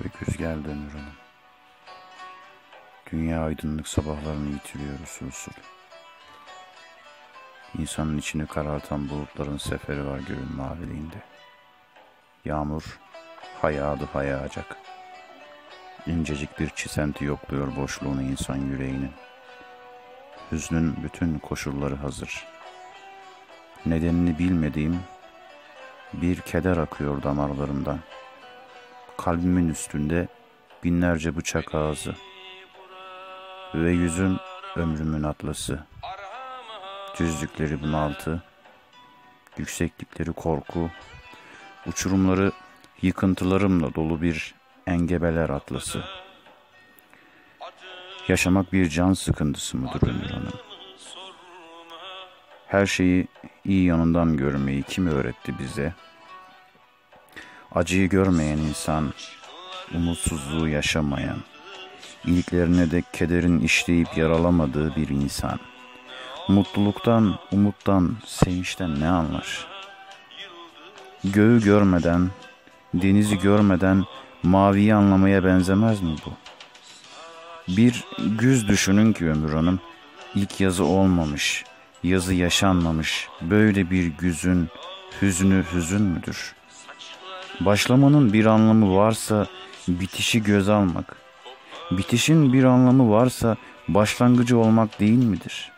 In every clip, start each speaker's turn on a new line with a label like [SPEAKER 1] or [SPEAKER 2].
[SPEAKER 1] ve güz geldi Ömür Hanım. Dünya aydınlık sabahlarını yitiriyor usul usul. İnsanın içini karartan bulutların seferi var göğün maviliğinde. Yağmur hayadı hayağacak. İncecik bir çisenti yokluyor boşluğunu insan yüreğinin. Hüznün bütün koşulları hazır. Nedenini bilmediğim bir keder akıyor damarlarımdan. Kalbimin üstünde binlerce bıçak ağzı. Ve yüzüm ömrümün atlası. Düzlükleri bunaltı, yükseklikleri korku, uçurumları yıkıntılarımla dolu bir engebeler atlası. Yaşamak bir can sıkıntısı mıdır Ömür Hanım? Her şeyi iyi yanından görmeyi kim öğretti bize? Acıyı görmeyen insan, umutsuzluğu yaşamayan, iliklerine de kederin işleyip yaralamadığı bir insan. Mutluluktan, umuttan, sevinçten ne anlar? Göğü görmeden, denizi görmeden maviyi anlamaya benzemez mi bu? Bir güz düşünün ki Ömür Hanım, ilk yazı olmamış, yazı yaşanmamış, böyle bir güzün hüznü hüzün müdür? Başlamanın bir anlamı varsa bitişi göz almak, bitişin bir anlamı varsa başlangıcı olmak değil midir?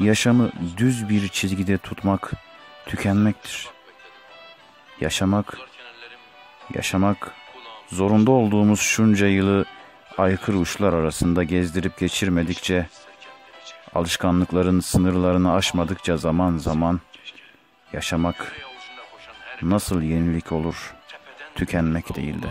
[SPEAKER 1] Yaşamı düz bir çizgide tutmak tükenmektir. Yaşamak, yaşamak zorunda olduğumuz şunca yılı aykırı uçlar arasında gezdirip geçirmedikçe, alışkanlıkların sınırlarını aşmadıkça zaman zaman yaşamak nasıl yenilik olur, tükenmek değil